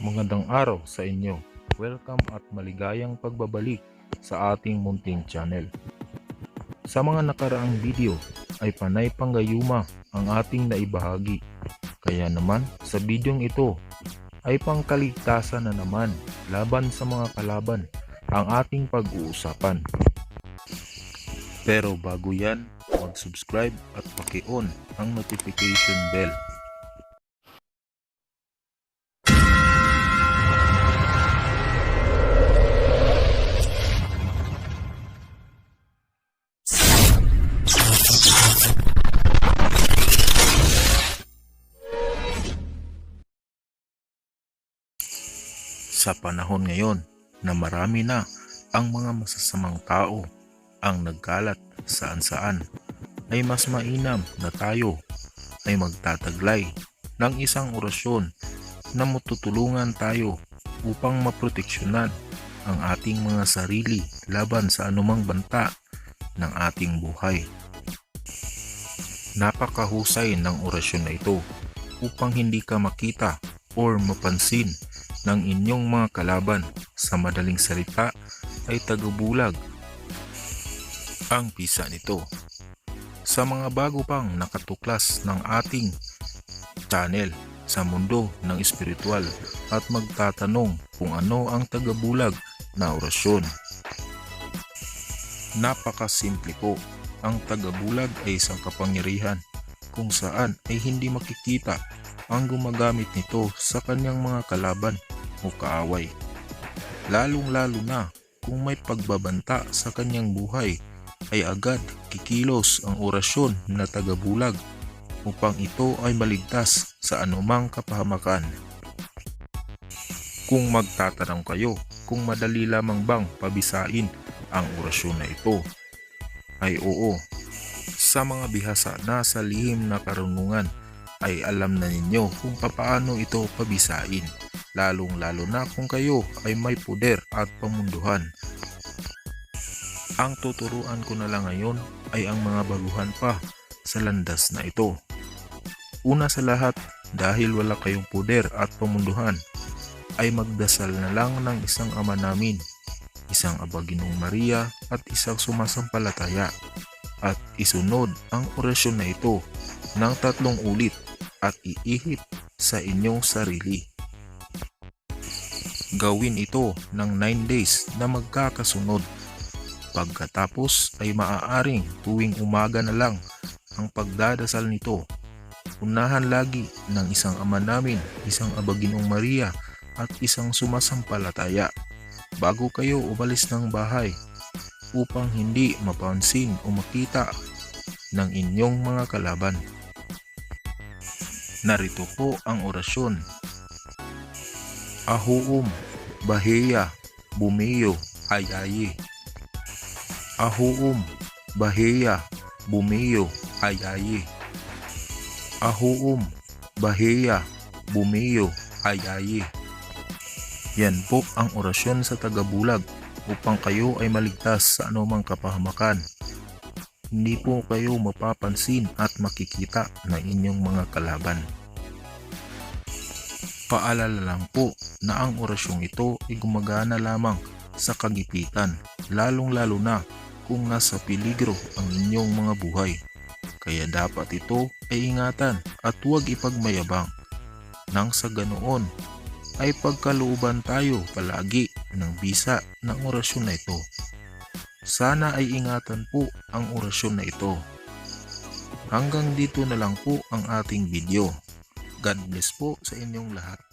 Magandang araw sa inyo. Welcome at maligayang pagbabalik sa ating munting channel. Sa mga nakaraang video ay panay panggayuma ang ating naibahagi. Kaya naman sa bidyong ito ay pangkaligtasan na naman laban sa mga kalaban ang ating pag-uusapan. Pero bago yan, mag-subscribe at paki-on ang notification bell Sa panahon ngayon na marami na ang mga masasamang tao ang nagkalat saan saan ay mas mainam na tayo ay magtataglay ng isang orasyon na matutulungan tayo upang maproteksyonan ang ating mga sarili laban sa anumang banta ng ating buhay. Napakahusay ng orasyon na ito upang hindi ka makita or mapansin ng inyong mga kalaban sa madaling salita ay tagabulag ang pisa nito. Sa mga bago pang nakatuklas ng ating channel sa mundo ng espiritual at magtatanong kung ano ang tagabulag na orasyon. Napakasimple po. Ang tagabulag ay isang kapangyarihan kung saan ay hindi makikita ang gumagamit nito sa kanyang mga kalaban o kaaway. Lalong-lalo na kung may pagbabanta sa kanyang buhay ay agad kikilos ang orasyon na tagabulag upang ito ay maligtas sa anumang kapahamakan. Kung magtatanong kayo kung madali lamang bang pabisain ang orasyon na ito, ay oo. Sa mga bihasa na sa lihim na karunungan ay alam na ninyo kung papaano ito pabisain, lalong lalo na kung kayo ay may puder at pamunduhan. Ang tuturuan ko na lang ngayon ay ang mga baguhan pa sa landas na ito. Una sa lahat, dahil wala kayong puder at pamunduhan, ay magdasal na lang ng isang ama namin, isang abaginong Maria at isang sumasampalataya at isunod ang orasyon na ito ng tatlong ulit at iihip sa inyong sarili. Gawin ito ng 9 days na magkakasunod. Pagkatapos ay maaaring tuwing umaga na lang ang pagdadasal nito. Unahan lagi ng isang ama namin, isang abaginong Maria at isang sumasampalataya bago kayo umalis ng bahay upang hindi mapansin o makita ng inyong mga kalaban. Narito po ang orasyon. Ahuum, Baheya, Bumeyo, Ayaye. Ahuum, Baheya, Bumeyo, Ayaye. Ahuum, Baheya, Bumeyo, Ayaye. Yan po ang orasyon sa tagabulag upang kayo ay maligtas sa anumang kapahamakan. Hindi po kayo mapapansin at makikita ng inyong mga kalaban. Paalala lang po na ang orasyong ito ay gumagana lamang sa kagipitan, lalong-lalo na kung nasa peligro ang inyong mga buhay. Kaya dapat ito ay ingatan at huwag ipagmayabang. Nang sa ganoon ay pagkalooban tayo palagi ng bisa ng orasyon na ito. Sana ay ingatan po ang orasyon na ito. Hanggang dito na lang po ang ating video. God bless po sa inyong lahat.